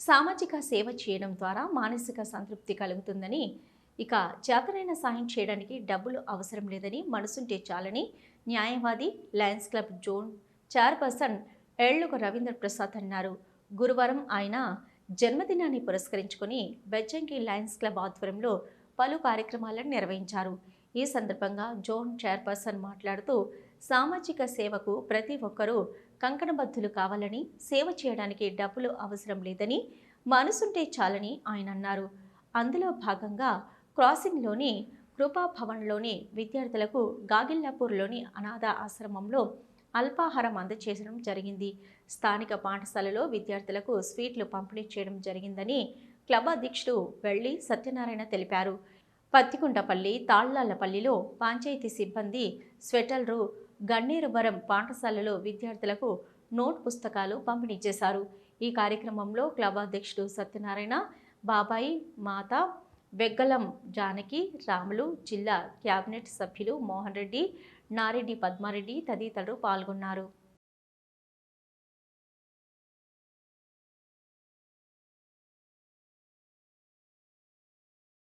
సామాజిక సేవ చేయడం ద్వారా మానసిక సంతృప్తి కలుగుతుందని ఇక చేతనైన సాయం చేయడానికి డబ్బులు అవసరం లేదని మనసుంటే చాలని న్యాయవాది లయన్స్ క్లబ్ జోన్ చైర్పర్సన్ ఏళ్ళుక రవీంద్ర ప్రసాద్ అన్నారు. గురువారం ఆయన జన్మదినాన్ని పురస్కరించుకొని బెజ్జంకి లయన్స్ క్లబ్ ఆధ్వర్యంలో పలు కార్యక్రమాలను నిర్వహించారు. ఈ సందర్భంగా జోన్ చైర్పర్సన్ మాట్లాడుతూ సామాజిక సేవకు ప్రతి ఒక్కరూ కంకణబద్ధులు కావాలని సేవ చేయడానికి డబ్బులు అవసరం లేదని మనసుంటే చాలని ఆయన అన్నారు. అందులో భాగంగా క్రాసింగ్లోని కృపాభవన్లోని విద్యార్థులకు గాగిల్లాపూర్లోని అనాథ ఆశ్రమంలో అల్పాహారం అందచేసడం జరిగింది. స్థానిక పాఠశాలలో విద్యార్థులకు స్వీట్లు పంపిణీ చేయడం జరిగిందని క్లబ్ అధ్యక్షుడు వెళ్ళి సత్యనారాయణ తెలిపారు. పత్తికుంటపల్లి తాళ్ళాళ్ళపల్లిలో పంచాయతీ సిబ్బంది స్వెటర్లు గన్నేరువరం పాఠశాలలో విద్యార్థులకు నోట్ పుస్తకాలు పంపిణీ చేశారు. ఈ కార్యక్రమంలో క్లబ్ అధ్యక్షుడు సత్యనారాయణ బాబాయి మాత వెగ్గలం జానకి రాములు జిల్లా క్యాబినెట్ సభ్యులు మోహన్ రెడ్డి నారెడ్డి పద్మారెడ్డి తదితరులు పాల్గొన్నారు.